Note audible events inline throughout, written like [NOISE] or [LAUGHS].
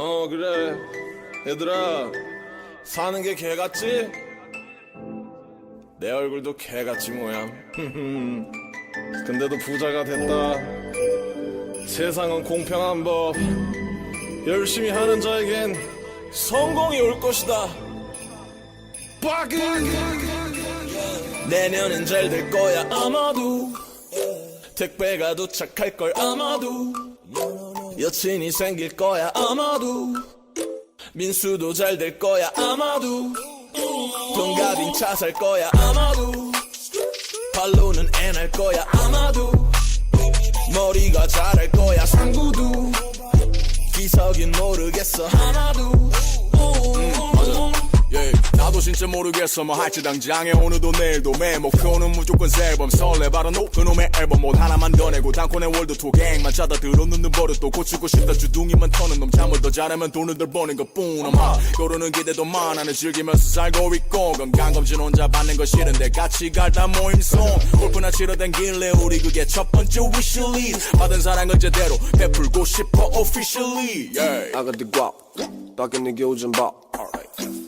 어 그래. 얘들아 사는 게 개같지? 내 얼굴도 개같지 모양. [LAUGHS] 근데도 부자가 됐다. 세상은 공평한 법. 열심히 하는 자에겐 성공이 올 것이다. 빠그! 내년엔 잘 될 거야 아마도. 택배가 도착할 걸 아마도 여친이 생길 거야 아마도. 민수도 잘 될 거야 아마도. 동갑인 차 살 거야 아마도. 발로는 애 날 거야 아마도. 머리가 자랄 거야 상구도. 기석인 모르겠어 하나도. 음, 맞아. 예, 나도 진짜 모르겠어. 뭐 할지 당장에 오늘도 내일도 매 목표는 무조건 새 앨범. 설레 바로 노 그놈의 앨범. 못 하나만 더 내고 단콘의 월드 투 갱만 찾아 들어놓는 버릇 또 고치고 싶다. 주둥이만 터는 놈. 잠을 더 잘하면 돈을 덜 버는 것뿐. 아마 요러는 기대도 많아는 즐기면서 살고 있고. 건강검진 혼자 받는 거 싫은데 같이 갈다 모임송. 골프나 치러 댕길래 우리 그게 첫 번째 위시리스 받은 사랑은 제대로 베풀고 싶어 officially. Yeah. I got the guap. 밖에 내게 오전 밥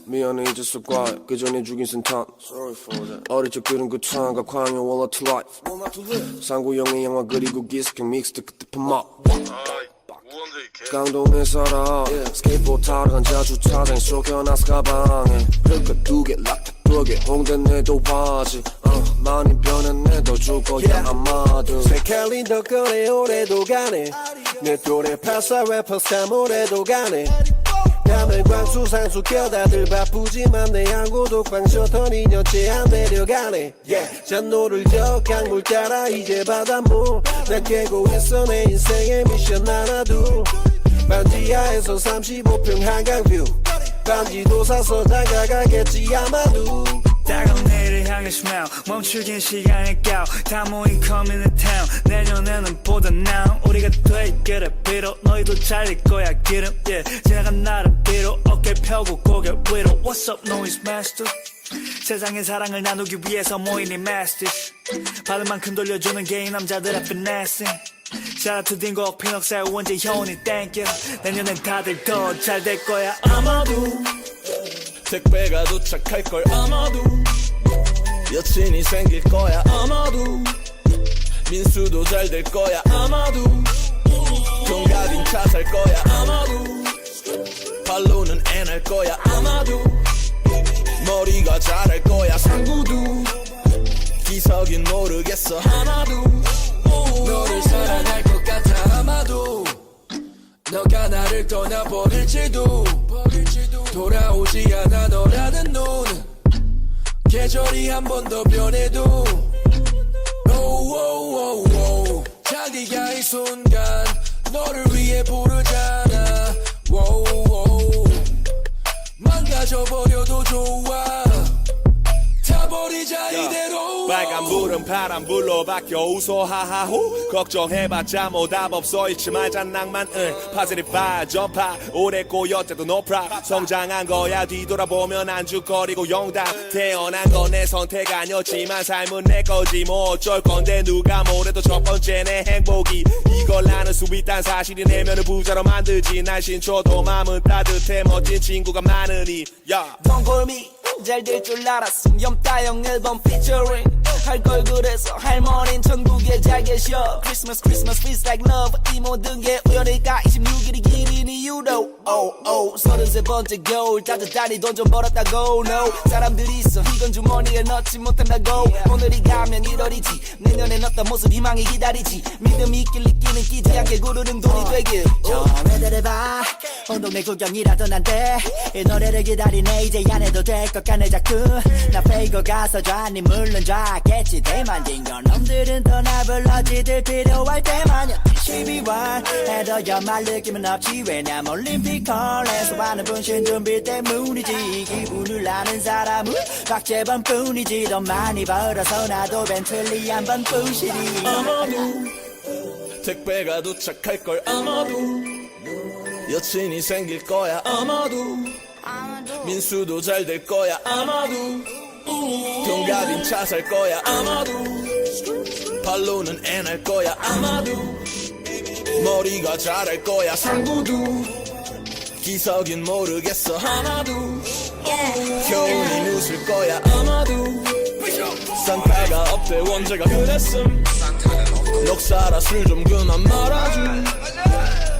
미안해 잊었어 과그 전에 죽인 센탄. 어릴 적 들은 그 창가 광야 Wall to Life. 상구 형의 영화 그리고 기스킹 믹스드 그때 파마 강동에 살아 스케이트보드 타러 간 자주차장 쫓겨나서 가방에. 그러니까 두개 락타 두개 홍대 내도 바지. 어, 많이 변했네 더줄 거야 아마도. 새 캘린더 꺼내 올해도 가네. 내 또래 파사 래퍼 사물에도 가네 남의 광수 상수 껴다들 바쁘지만 내 독방 셔터 2년째 안 내려가네. Yeah. 잔노를 저 강물 따라 이제 바닷물 난 깨고 있어 내 인생의 미션 하나도. 반지하에서 35평 한강뷰. 반지도 사서 다가가겠지 아마도 따가운 내일을 향해 smile. 멈추긴 시간의 cao 다 모인 to town. 내년에는 보다 now 우리가 돼 그래. 비록 너희도 잘릴 거야 기름. Yeah. 지나간 날은 비로 어깨 펴고 고개 위로. What's up noise master? 세상의 사랑을 나누기 위해서 모인 이 message. 받은 만큼 돌려주는 게이 남자들의 out to 딩고 피넉살 현이. Thank you. 내년엔 다들 더 잘 될 거야. 아마도. 택배가 도착할 걸 아마도 여친이 생길 거야 아마도. 민수도 잘 될 거야 아마도. 동갑인 차살 거야 아마도. 발로는 애날 거야 아마도. 머리가 자랄 거야 상구도. 기석인 모르겠어 하나도. 너를 사랑할 것 같아 아마도. 너가 나를 떠나버릴지도. 돌아오지 않아 너라는 눈은 계절이 한 번 더 변해도 오오오오. 자기가 이 순간 너를 위해 부르잖아. 오오. 망가져버려도 좋아. 타 버리자 이대로. 빨간 불은 파란 불로 바뀌어 웃어 하하호. 걱정해봤자 뭐 답 없어 잊지 말자 낭만은 파지리 파 전파 오래 꼬였대도 노프라 성장한 거야 뒤돌아보면 안죽거리고 영당. 태어난 건 내 선택 아니었지만 삶은 내 거지. 뭐 어쩔 건데 누가 뭐래도 첫 번째 내 행복이. 이걸 나는 수비딴 사실이 내면을 부자로 만들지. 날 신초도 마음은 따뜻해. 멋진 친구가 많으니 야. Don't call me 잘 될 줄 알았음. 염따형 앨범 featuring 할걸 그래서 할머니는 천국에 잘 계셔 Christmas Christmas feels like love. 이 모든 게 우연일까? 26일이 길인 이유로. Oh oh. 서른세 번째 겨울. 따뜻하니 돈 좀 벌었다고. No. 사람들이 있어. 이건 주머니에 넣지 못한다고. 오늘이 가면 1월이지. 내년엔 어떤 모습 희망이 기다리지. 믿음이 있길 느끼는 끼지 않게 구르는 돈이 되길. 처음에들을 봐. 운동내 구경이라도 안돼 이 노래를 기다리네. 이제 안 해도 될 것 같네 자꾸. 나 페이고 가서 좌니 물론 좌 겠지. 대만진 건 놈들은 떠나 불러지들 필요할 때만이야 12월 해도 연말 느낌은 없지. 왜냐면 올림픽 컬에서 하는 분신 준비 때문이지. 기분을 아는 사람은 박재범 뿐이지. 더 많이 벌어서 나도 벤틀리 한 번뿐이지 아마도 택배가 도착할 걸 아마도 여친이 생길 거야 아마도. 민수도 잘 될 거야 아마도 동갑인 차 살 거야 아마도. 발로는 애날 거야 아마도. 머리가 자랄 거야 상구도. 기석인 모르겠어 하나도. 효은이 웃을 거야 아마도. 산타가 없대 원제가 그랬음. 넉살아 술좀 그만 말아줘.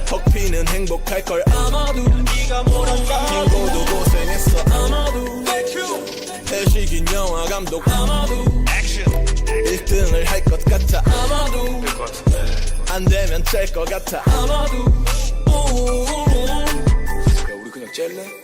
덕피는 행복할 걸 아마도. 빙고도 고생했어 아마도. 태 식인 영화 감독 아마도 1등을 할 것 같아. 아마도 안 되면 될 것 같아. 아마도. 야 우리 그냥 젤래?